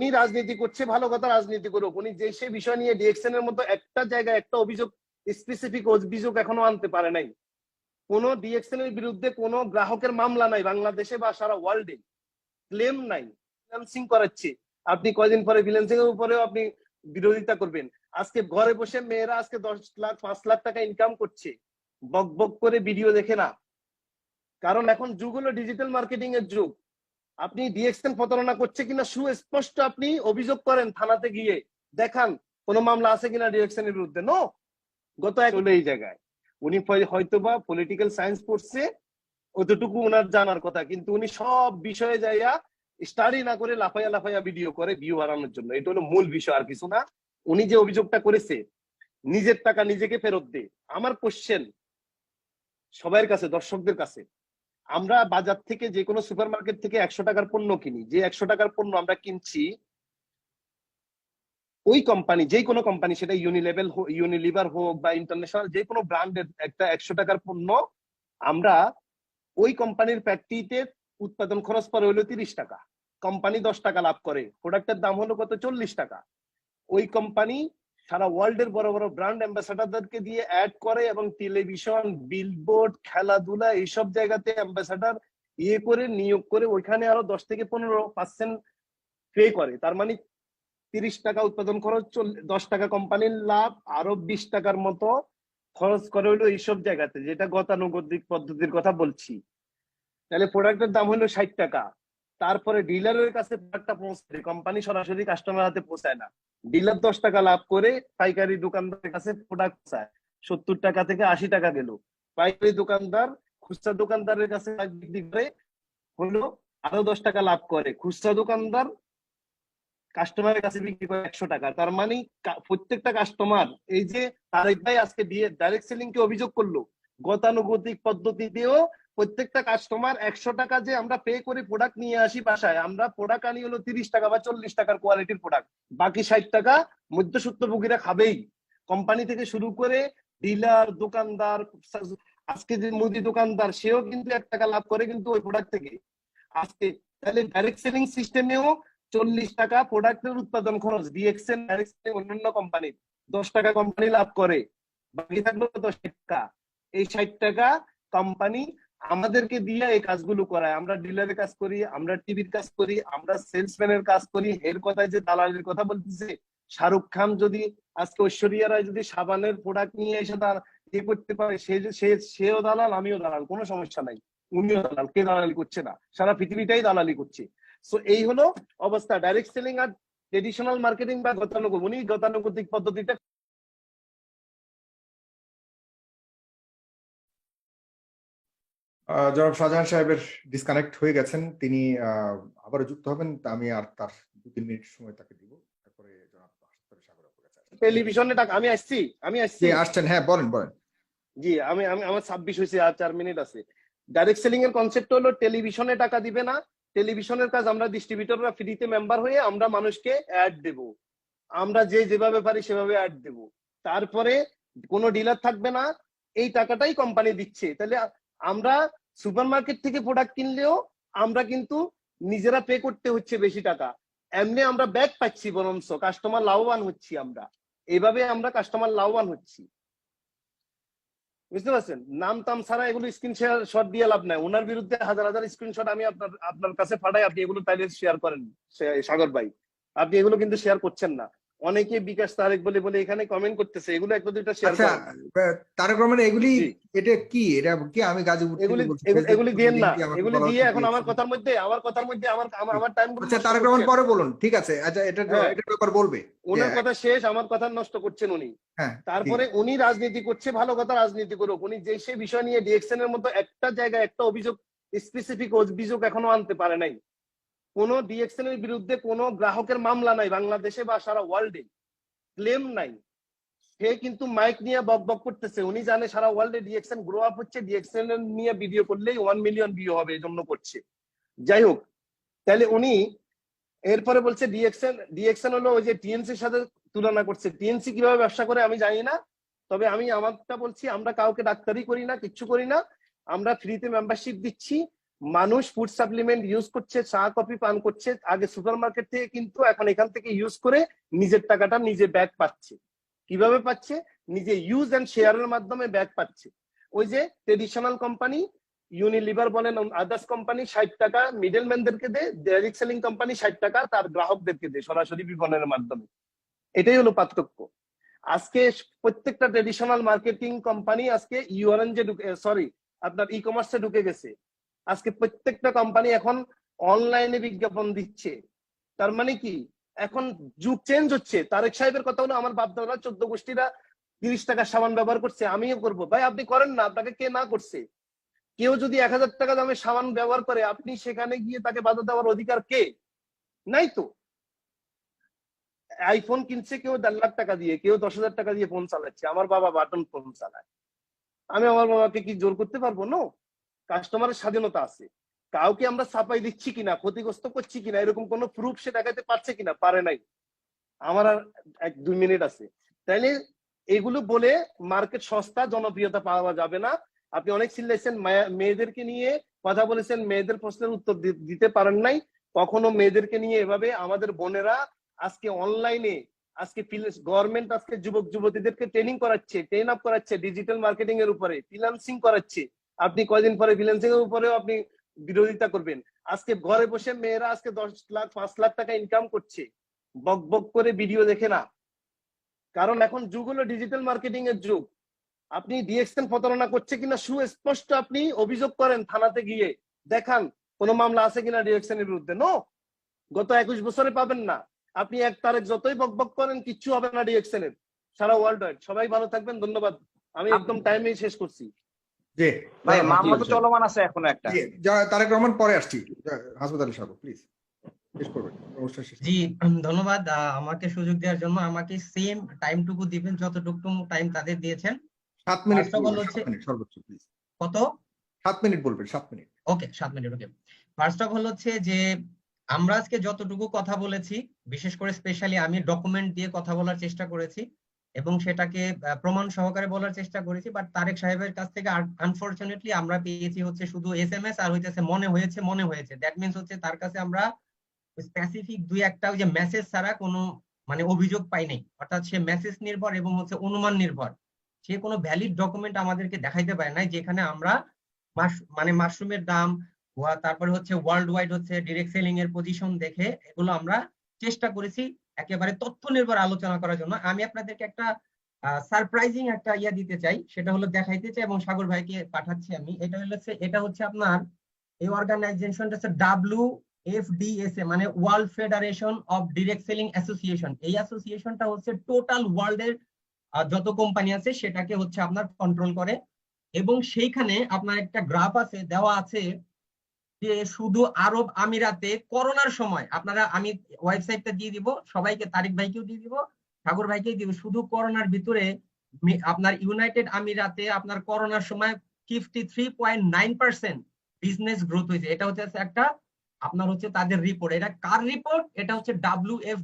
উনি রাজনীতি করছে, ভালো কথা রাজনীতি করুক। উনি যে, সে বিষয় নিয়ে ডিএক্সএন এর মতো একটা জায়গায় একটা অভিযোগ স্পেসিফিক অভিযোগ এখনও আনতে পারে নাই। কোন ডিএক্সএন এর বিরুদ্ধে কোনো গ্রাহকের মামলা নাই, বাংলাদেশে বা সারা ওয়ার্ল্ডে ক্লেম নাই। ফিনান্সিং করাচ্ছে। আপনি কয়দিন পরে ফিনান্সিং এর উপরেও আপনি বিরোধিতা করবেন। আজকে ঘরে বসে মেয়েরা আজকে দশ লাখ, পাঁচ লাখ টাকা ইনকাম করছে। বক বক করে ভিডিও দেখে না। কারণ এখন যুগ হলো ডিজিটাল মার্কেটিং এর যুগ। আপনি ডিএক্সএন প্রতারণা করছে কিনা সুস্পষ্ট আপনি অভিযোগ করেন থানাতে গিয়ে। দেখান, কোনো মামলা আছে কিনা ডিএক্সএন এর বিরুদ্ধে? নো গত এক এই জায়গায়। উনি হয়তোবা পলিটিক্যাল সায়েন্স পড়ছে, অতটুকু ওনার জানার কথা, কিন্তু উনি সব বিষয়ে যাইয়া স্টাডি না করে লাফাইয়া লাফাইয়া ভিডিও করে ভিউ হারানোর জন্য। এটা হলো মূল বিষয়, আর কিছু না। উনি যে অভিযোগটা করেছে, নিজের টাকা নিজেকে ফেরত দে। আমার কোশ্চেন সবার কাছে, দর্শকদের কাছে আমরা বাজার থেকে যে কোনো সুপার মার্কেট থেকে একশো টাকার পণ্য কিনি, যে একশো টাকার পণ্য আমরা কিনছি, ওই কোম্পানি যে কোনো কোম্পানি সেটা ইউনিলেভেল হোক ইউনিলিভার হোক বা ইন্টারন্যাশনাল যে কোনো ব্র্যান্ডের একটা একশো টাকার পণ্য, আমরা ওই কোম্পানির ফ্যাক্টরিতে উৎপাদন খরচ পরে হলো তিরিশ টাকা। কোম্পানি দশ টাকা লাভ করে। প্রোডাক্টের দাম হলো কত? চল্লিশ টাকা। ওই কোম্পানি সারা ওয়ার্ল্ডের বড় বড় ব্র্যান্ড অ্যাম্বাসাডারদেরকে দিয়ে অ্যাড করে এবং টেলিভিশন বিলবোর্ড খেলাধুলা এইসব জায়গাতে অ্যাম্বাসাডার ইয়ে করে, নিয়োগ করে, ওইখানে আরও দশ থেকে পনেরো পার্সেন্ট পে করে। তার মানে তিরিশ টাকা উৎপাদন খরচ দশ টাকা কোম্পানির লাভ, আরও বিশ টাকার মতো খরচ করে হইল এইসব জায়গাতে, যেটা গতানুগতিক পদ্ধতির কথা বলছি। তাহলে প্রোডাক্টের দাম হলো ষাট টাকা। তারপরে ডিলারের কাছে প্রোডাক্টটা পৌঁছায় কোম্পানি সরাসরি কাস্টমার হাতে পৌঁছায় না। ডিলার দশ টাকা লাভ করে পাইকারি দোকানদারের কাছে প্রোডাক্ট চায়। সত্তর টাকা থেকে আশি টাকা গেল। পাইকারি দোকানদার খুচরা দোকানদারের কাছে বিক্রি করে, হলো আরও দশ টাকা লাভ করে। খুচরা দোকানদার কাস্টমারের কাছে বিক্রি করে একশো টাকা। তার মানে প্রত্যেকটা কাস্টমার এই যে তারেক ভাই আজকে দিয়ে ডাইরেক্ট সেলিং কে অভিযোগ করল গতানুগতিক পদ্ধতিতেও প্রত্যেকটা কাস্টমার একশো টাকা যে আমরা পে করে প্রোডাক্ট নিয়ে আসি বাসায়, আমরা প্রোডাক্ট আনি হলো তিরিশ টাকা বা চল্লিশ টাকার কোয়ালিটির প্রোডাক্ট বাকি ষাট টাকা মধ্যসূত্রভোগীরা খাবেই। কোম্পানি থেকে শুরু করে ডিলার দোকানদার, আজকে যে মুদি দোকানদার, সেও কিন্তু এক টাকা লাভ করে কিন্তু ওই প্রোডাক্ট থেকে আজকে তাহলে ডাইরেক্ট সেলিং সিস্টেমেও চল্লিশ টাকা প্রোডাক্টের উৎপাদন খরচ। ডিএক্সএন ডাইরেক্ট অন্যান্য কোম্পানির দশ টাকা কোম্পানি লাভ করে। বাকি থাকল দশ টাকা। এই ষাট টাকা কোম্পানি আমাদেরকে দিয়ে এই কাজগুলো করায়। আমরা ডিলারের কাজ করি, আমরা টিভির কাজ করি, আমরা সেলসম্যানের কাজ করি। এর কথায় যে দালালের কথা বলতেছে, শাহরুখ খান যদি আজকে ঐশ্বরিয়া রায় যদি সাবানের প্রোডাক্ট নিয়ে এসে তার ইয়ে করতে পারে, সে সে, সেও দালাল, আমিও দালাল, কোনো সমস্যা নাই। উনিও দালাল, কে দালালি করছে না? সারা পৃথিবীটাই দালালি করছে। সো এই হলো অবস্থা। ডাইরেক্ট সেলিং আর ট্রেডিশনাল মার্কেটিং বা গতানুগতিক, উনি গতানুগতিক পদ্ধতিটা জনাব শাহজাহান সাহেবের ডিসকানেক্ট হয়ে গেছেন। তিনি আবারও যুক্ত হবেন। তা আমি আর তার দু তিন মিনিট সময় তাকে দিব। তারপরে জনাব সাগর টেলিভিশনে টাকা আমি আসছি আমি আসছি। আসছেন হ্যাঁ বলেন বলেন। জি আমি আমি আমার ছাব্বিশ হয়েছে আর চার মিনিট আছে। ডাইরেক্ট সেলিং এর কনসেপ্ট হলো টেলিভিশনে টাকা দিবে না। টেলিভিশনের কাজ আমরা ডিস্ট্রিবিউটররা ফ্রিতে মেম্বার হয়ে আমরা মানুষকে অ্যাড দেব। আমরা যে যেভাবে পারি সেভাবে অ্যাড দেব। তারপরে কোনো ডিলার থাকবে না। এই টাকাটাই কোম্পানি দিচ্ছে। তাহলে আমরা সুপার মার্কেট থেকে প্রোডাক্ট কিনলেও আমরা কিন্তু নিজেরা পে করতে হচ্ছে বেশি টাকা। এমনি আমরা ব্যাক পাচ্ছি বরঞ্চ কাস্টমার লাভবান হচ্ছি আমরা। এইভাবে আমরা কাস্টমার লাভবান হচ্ছি। বুঝতে পারছেন? নাম টাম ছাড়া এগুলো স্ক্রিন শেয়ার শট দিয়ে লাভ নাই। ওনার বিরুদ্ধে হাজার হাজার স্ক্রিনশট আমি আপনার আপনার কাছে পাঠাই, আপনি এগুলো তাইলে শেয়ার করেন সাগর ভাই। আপনি এগুলো কিন্তু শেয়ার করছেন না। অনেকে বিকাশ তারেক বলে বলে এখানে কমেন্ট করতেছে। এগুলো একটা দুইটা শেয়ার আচ্ছা তারেক রহমান এগুলি এটা কি? এটা কি আমি গাজীপুর এগুলি এগুলি দিয়েন না। এগুলি দিয়ে এখন আমার কথার মধ্যে আমার কথার মধ্যে আমার আমার টাইম আচ্ছা তারেক রহমান পরে বলুন ঠিক আছে। আচ্ছা এটা এটা ব্যাপার বলবে ওনার কথা শেষ আমার কথা নষ্ট করছেন উনি। হ্যাঁ তারপরে উনি রাজনীতি করছে ভালো কথা রাজনীতি করুক। উনি যে সে বিষয় নিয়ে ডিএক্সএন এর মতো একটা জায়গায় একটা অভিযোগ স্পেসিফিক অভিযোগ এখনও আনতে পারে নাই। কোন ডিএক্সএন এর বিরুদ্ধে কোনো গ্রাহকের মামলা নাই, বাংলাদেশে বা সারা ওয়ার্ল্ডে ক্লেম নাই। সে কিন্তু মাইক নিয়ে বক বক করতেছে। উনি জানে সারা ওয়ার্ল্ডে ডিএক্সএন গ্রো আপ হচ্ছে ডিএক্সএন নিয়ে ভিডিও করলেই ওয়ান মিলিয়ন ভিউ হবে, এই জন্য করছে। যাই হোক, তাহলে উনি এরপরে বলছে ডিএক্সএন ডিএক্সএন হলো ওই যে টিএনসির সাথে তুলনা করছে। টিএনসি কীভাবে ব্যবসা করে আমি জানি না, তবে আমি আমারটা বলছি, আমরা কাউকে ডাক্তারি করি না, কিচ্ছু করি না। আমরা ফ্রিতে মেম্বারশিপ দিচ্ছি। মানুষ ফুড সাপ্লিমেন্ট ইউজ করছে, চা কফি পান করছে, আগে সুপার মার্কেট থেকে কিন্তু এখন এখান থেকে ইউজ করে নিজের টাকাটা নিজে ব্যাক পাচ্ছে। কীভাবে পাচ্ছে? নিজে ইউজ এন্ড শেয়ারের মাধ্যমে ব্যাক পাচ্ছে। ওই যে ট্রেডিশনাল কোম্পানি ইউনিলিভার বলেন আদার্স কোম্পানি ষাট টাকা মিডল ম্যানদেরকে দেয় সেলিং কোম্পানি ষাট টাকা, তার গ্রাহকদেরকে দেয় সরাসরি বিপণনের মাধ্যমে। এটাই হলো পার্থক্য। আজকে প্রত্যেকটা ট্রেডিশনাল মার্কেটিং কোম্পানি আজকে ঢুকে সরি আপনার ই কমার্সে ঢুকে গেছে। আজকে প্রত্যেকটা কোম্পানি এখন অনলাইনে বিজ্ঞাপন দিচ্ছে। তার মানে কি? এখন যুগ চেঞ্জ হচ্ছে। তারেক সাহেবের কথা হলো, আমার বাপদাদা চোদ্দ গোষ্ঠীরা তিরিশ টাকার সাবান ব্যবহার করছে, আমিও করব। ভাই, আপনি করেন না, আপনাকে কে না করছে? কেউ যদি এক হাজার টাকা দামে সাবান ব্যবহার করে, আপনি সেখানে গিয়ে তাকে বাধা দেওয়ার অধিকার কে? নাই তো। আইফোন কিনছে, কেউ দেড় লাখ টাকা দিয়ে, কেউ দশ হাজার টাকা দিয়ে ফোন চালাচ্ছে। আমার বাবা বাটন ফোন চালায়। আমি আমার বাবাকে কি জোর করতে পারব? না কাস্টমারের স্বাধীনতা আছে। কাউকে আমরা ছাপাই দিচ্ছি কিনা, ক্ষতিগ্রস্ত করছি কিনা, এরকম কোনো প্রুফ সে দেখাতে পারছে কিনা, পারে নাই। আমার আর এক, দুই মিনিট আছে। তাইলে এগুলো বলে মার্কেট সস্তা, জনপ্রিয়তা পাওয়া যাবে না। আপনি অনেক চিল্লাইছেন মেয়েদেরকে নিয়ে কথা বলেছেন, মেয়েদের প্রশ্নের উত্তর দিতে পারেন নাই। কখনো মেয়েদেরকে নিয়ে এভাবে আমাদের বোনেরা আজকে অনলাইনে আজকে গভর্নমেন্ট আজকে যুবক যুবতীদেরকে ট্রেনিং করাচ্ছে ট্রেন আপ করাচ্ছে ডিজিটাল মার্কেটিং এর উপরে ফ্রিল্যান্সিং করাচ্ছে। আপনি কয়দিন পরে ফ্রিল্যান্সিং এর উপরেও আপনি বিরোধিতা করবেন। আজকে ঘরে বসে মেয়েরা আজকে দশ লাখ পাঁচ লাখ টাকা ইনকাম করছে। বক বক করে ভিডিও দেখে না। কারণ এখন যুগ হলো ডিজিটাল মার্কেটিং এর যুগ। আপনি ডিএক্সএন প্রতারণা করছে কিনা সুস্পষ্ট আপনি অভিযোগ করেন থানাতে গিয়ে। দেখান কোনো মামলা আছে কিনা ডিএক্সএন এর বিরুদ্ধে? নো গত একুশ বছরে পাবেন না। আপনি এক তারিখ যতই বক বক করেন কিচ্ছু হবে না ডিএক্সএন এর। সারা ওয়ার্ল্ড ওয়াইড সবাই ভালো থাকবেন ধন্যবাদ। আমি একদম টাইমেই শেষ করছি। জি। ভাই মামলা তো চলমান আছে এখন একটা। তারেক রহমান পরে আসছি। হাসপাত সাহেব প্লিজ শেষ করবেন অনুষ্ঠান শেষ। জি ধন্যবাদ। আমাকে সুযোগ দেওয়ার জন্য আমাকে সেম টাইমটুকু দিবেন যতটুকু টাইম তাদের দিয়েছেন। সাত মিনিট সাত সর্বোচ্চ প্লিজ কত? সাত মিনিট বলবেন সাত মিনিট। ওকে সাত মিনিট ওকে। ফার্স্ট অফ অল হচ্ছে যে আমরা আজকে যতটুকু কথা বলেছি বিশেষ করে স্পেশালি আমি ডকুমেন্ট দিয়ে কথা বলার চেষ্টা করেছি এবং সেটাকে প্রমাণ সহকারে বলার চেষ্টা করেছি বাট তারেক সাহেবের কাছ থেকে আনফরচুনেটলি আমরা পেয়েছি হচ্ছে শুধু এস এম এস আর হইতেছে মনে হয়েছে মনে হয়েছে। দ্যাট মিনস হচ্ছে তার কাছে আমরা স্পেসিফিক দুই একটা যে মেসেজ ছাড়া কোনো মানে অভিযোগ পাই নাই। অর্থাৎ সে মেসেজ নির্ভর এবং হচ্ছে অনুমান নির্ভর। সে কোনো ভ্যালিড ডকুমেন্ট আমাদেরকে দেখাইতে পারে নাই, যেখানে আমরা মানে মাশরুমের দাম তারপরে হচ্ছে ওয়ার্ল্ড ওয়াইড হচ্ছে ডিরেক্ট সেলিং এর পজিশন দেখে এগুলো আমরা চেষ্টা করেছি। একেবারে তথ্য নির্ভর আলোচনা করার জন্য, আমি আপনাদেরকে একটা সারপ্রাইজিং একটা ইয়া দিতে চাই, সেটা হলো দেখাইতে চাই এবং সাগর ভাইকে পাঠাচ্ছি আমি। এটা হচ্ছে এটা হচ্ছে আপনার এই অর্গানাইজেশনটা হচ্ছে ডাব্লিউ এফডিএসএ মানে world federation of direct selling association এই অ্যাসোসিয়েশনটা হচ্ছে টোটাল ওয়ার্ল্ডের যত কোম্পানি আছে সেটাকে হচ্ছে আপনার কন্ট্রোল করে। এবং সেইখানে আপনার একটা গ্রাফ আছে, দেওয়া আছে যে শুধু আরব আমিরাতে করোনার সময়, আপনারা আমি ওয়েবসাইটটা দিয়ে দিব, সবাইকে, তারিক ভাইকেও দিয়ে দিব ঠাকুর ভাইকেও দিব, শুধু করোনার ভিতরে আপনার ইউনাইটেড আমিরাতে আপনার করোনার সময় fifty three point nine percent business growth হয়েছে। এটা হচ্ছে একটা, আপনার হচ্ছে তাদের রিপোর্ট এটা কার রিপোর্ট এটা হচ্ছে ডাব্লিউ এফ